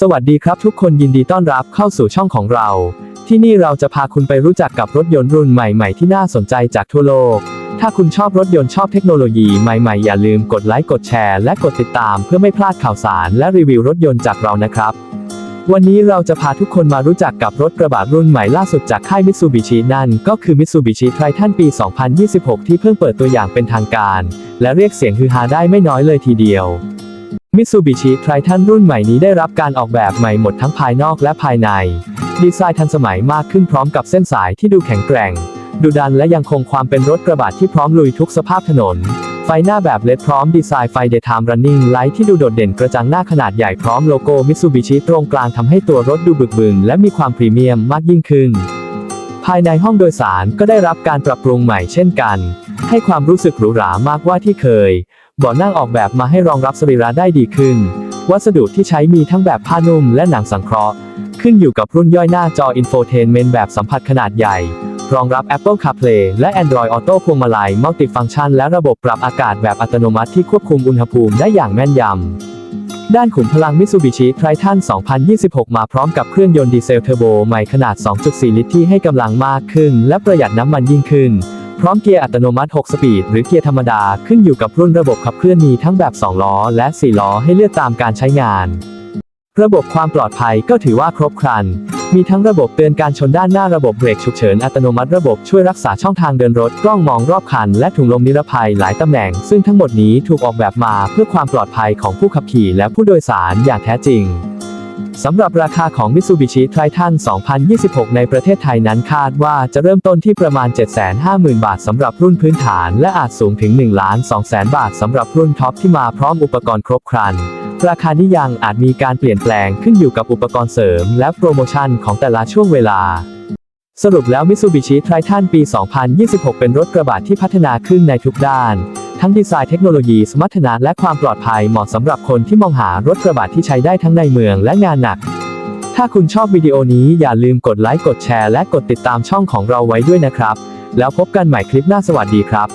สวัสดีครับทุกคนยินดีต้อนรับเข้าสู่ช่องของเรา ที่นี่เราจะพาคุณไปรู้จักกับรถยนต์รุ่นใหม่ๆ ที่น่าสนใจจากทั่วโลก ถ้าคุณชอบรถยนต์ชอบเทคโนโลยีใหม่ๆ อย่าลืมกดไลค์กดแชร์และกดติดตามเพื่อไม่พลาดข่าวสารและรีวิวรถยนต์จากเรานะครับ วันนี้เราจะพาทุกคนมารู้จักกับรถกระบะรุ่นใหม่ล่าสุดจากค่ายมิตซูบิชินั่นก็คือมิตซูบิชิไททันปี 2026 ที่เพิ่งเปิดตัวอย่างเป็นทางการ และเรียกเสียงฮือฮาได้ไม่น้อยเลยทีเดียว มิตซูบิชิไททันรุ่นใหม่นี้ได้รับการออกแบบใหม่หมดทั้งภายนอกและภายใน ดีไซน์ทันสมัยมากขึ้นพร้อมกับเส้นสายที่ดูแข็งแกร่ง ดุดันและยังคงความเป็นรถกระบะที่พร้อมลุยทุกสภาพถนน ไฟหน้าแบบเลดพร้อมดีไซน์ไฟ Daytime Running Light ที่ดูโดดเด่นกระจังหน้าขนาดใหญ่พร้อมโลโก้มิตซูบิชิตรงกลางทำให้ตัวรถดูบึกบึนและมีความพรีเมียมมากยิ่งขึ้นภายในห้องโดยสารก็ได้รับการปรับปรุงใหม่เช่นกัน ให้ความรู้สึกหรูหรามากกว่าที่เคย เบาะนั่งออกแบบมาให้รองรับสรีระได้ดีขึ้น วัสดุที่ใช้มีทั้งแบบผ้านุ่มและหนังสังเคราะห์ ขึ้นอยู่กับรุ่นย่อยหน้าจออินโฟเทนเมนต์แบบสัมผัสขนาดใหญ่ รองรับ Apple CarPlay และ Android Auto พวงมาลัยมัลติฟังก์ชันและระบบปรับอากาศแบบอัตโนมัติที่ควบคุมอุณหภูมิได้อย่างแม่นยำด้านขุมพลัง Mitsubishi Triton 2026 มาพร้อมกับเครื่องยนต์ดีเซลเทอร์โบใหม่ขนาด 2.4 ลิตรที่ให้กำลังมากขึ้น และประหยัดน้ำมันยิ่งขึ้น ร้อมเกียร์อัตโนมัติ 6 สปีด หรือเกียร์ธรรมดา ขึ้นอยู่กับรุ่นระบบขับเคลื่อนมีทั้งแบบ 2 ล้อ และ 4 ล้อให้เลือกตามการใช้งาน ระบบความปลอดภัยก็ถือว่าครบครัน มีทั้งระบบเตือนการชนด้านหน้าระบบเบรกฉุกเฉินอัตโนมัติระบบช่วยรักษาช่องทางเดินรถ กล้องมองรอบคัน และถุงลมนิรภัยหลายตำแหน่ง ซึ่งทั้งหมดนี้ถูกออกแบบมาเพื่อความปลอดภัยของผู้ขับขี่และผู้โดยสารอย่างแท้จริง สำหรับราคาของ Mitsubishi Triton 2026 ในประเทศไทยนั้นคาดว่าจะเริ่มต้นที่ประมาณ 750,000 บาทสำหรับรุ่นพื้นฐาน และอาจสูงถึง1 2 0 0 0บาทสำหรับรุ่นท็อปที่มาพร้อมอุปกรณ์ครบครัน ราคานี้ยังอาจมีการเปลี่ยนแปลงขึ้นอยู่กับอุปกรณ์เสริม และโปรโมชั่นของแต่ละช่วงเวลาสรุปแล้ว Mitsubishi Triton ปี 2026 เป็นรถกระบะที่พัฒนาขึ้นในทุกด้าน ทั้งดีไซน์เทคโนโลยีสมรรถนะและความปลอดภัยเหมาะสำหรับคนที่มองหารถกระบะที่ใช้ได้ทั้งในเมืองและงานหนัก ถ้าคุณชอบวิดีโอนี้อย่าลืมกดไลค์กดแชร์และกดติดตามช่องของเราไว้ด้วยนะครับ แล้วพบกันใหม่คลิปหน้าสวัสดีครับ